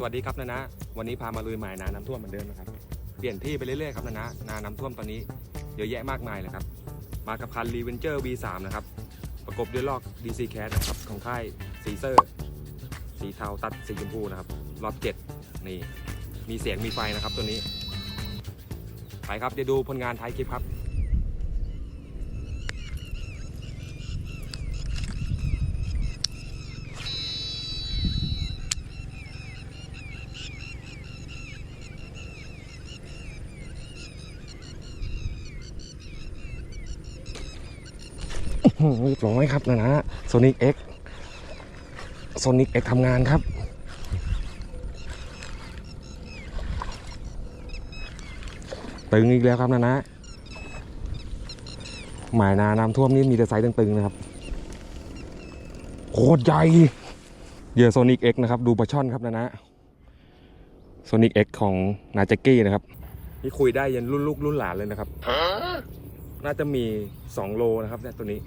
สวัสดีครับนะนะ วันนี้พามาลุยหมายนาน้ำท่วมเหมือนเดิมนะครับ เปลี่ยนที่ไปเรื่อยๆครับนะนะนาน้ำท่วมตอนนี้เยอะแยะมากมายเลยครับ มากับคันรีเวนเจอร์ V3 นะครับ ประกบด้วยลอก DC Cat นะครับ ของค่ายสีเซอร์ สีเทาตัดสีชมพูนะครับ รอบ 7 นี่ มีเสียงมีไฟนะครับตัวนี้ ไปครับเดี๋ยวดูผลงานท้ายคลิปครับ เรียบร้อยครับนะนะโซนิกเอ็กโซนิกเอ็กทำงานครับ ตึงอีกแล้วครับนะนะหมายนาน้ำท่วมนี่มีแต่ไซส์ตึงๆนะครับโคตรใหญ่เหยื่อโซนิกเอ็กนะครับ ดูปลาช่อนครับนะนะโซนิกเอ็กของนาแจ็กกี้นะครับ นี่คุยได้ยันรุ่นลูกรุ่นหลานเลยนะครับ น่าจะมี 2 โลนะครับเนี่ยตัวนี้